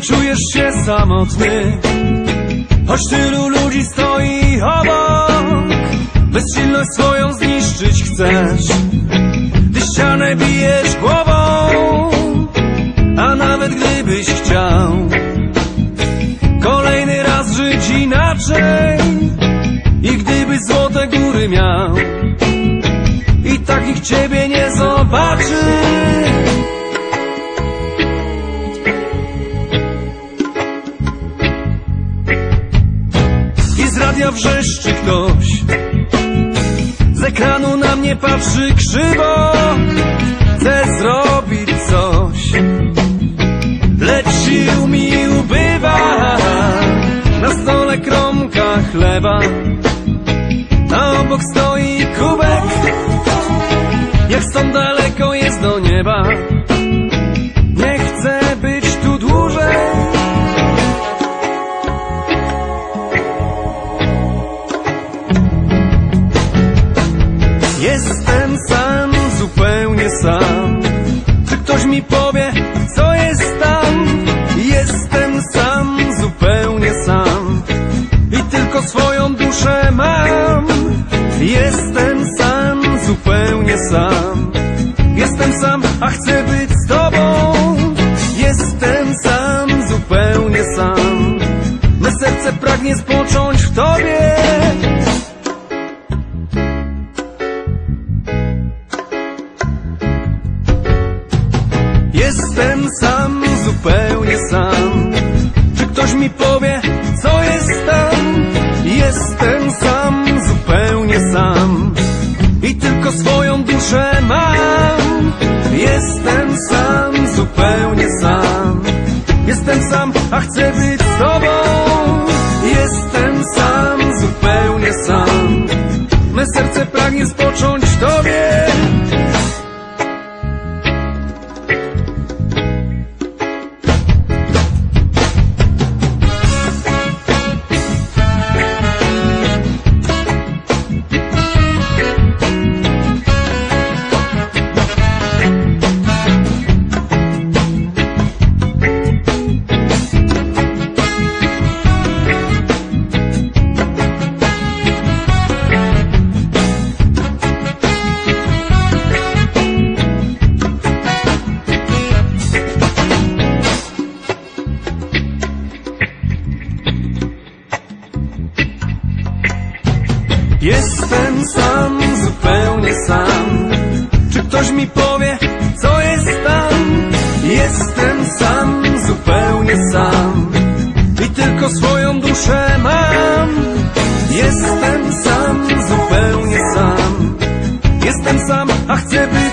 czujesz się samotny. Choć tylu ludzi stoi obok Bezsilność swoją zniszczyć chcesz. Ty ścianę bijesz głową A nawet gdybyś chciał. Kolejny raz żyć inaczej I gdybyś złote góry miał. I tak nikt ciebie nie zobaczy Radia wrzeszczy ktoś. Z ekranu na mnie patrzy krzywo Chce zrobić coś. Lecz sił mi ubywa. Na stole kromka chleba. A obok stoi kubek. Jak stąd daleko jest do nieba sam. Czy ktoś mi powie, co jest tam? Jestem sam, zupełnie sam. I tylko swoją duszę mam. Jestem sam, zupełnie sam. Jestem sam, a chcę być z tobą. Jestem sam, zupełnie sam. Me serce pragnie spocząć w tobie. Zupełnie sam. Czy ktoś mi powie, co jest tam? Jestem sam, zupełnie sam. I tylko swoją duszę mam. Jestem sam, zupełnie sam. Jestem sam, a chcę być z tobą. Jestem sam, zupełnie sam. Me serce pragnie spocząć Jestem sam, zupełnie sam. Czy ktoś mi powie, co jest tam? Jestem sam, zupełnie sam. I tylko swoją duszę mam. Jestem sam, zupełnie sam. Jestem sam, a chcę być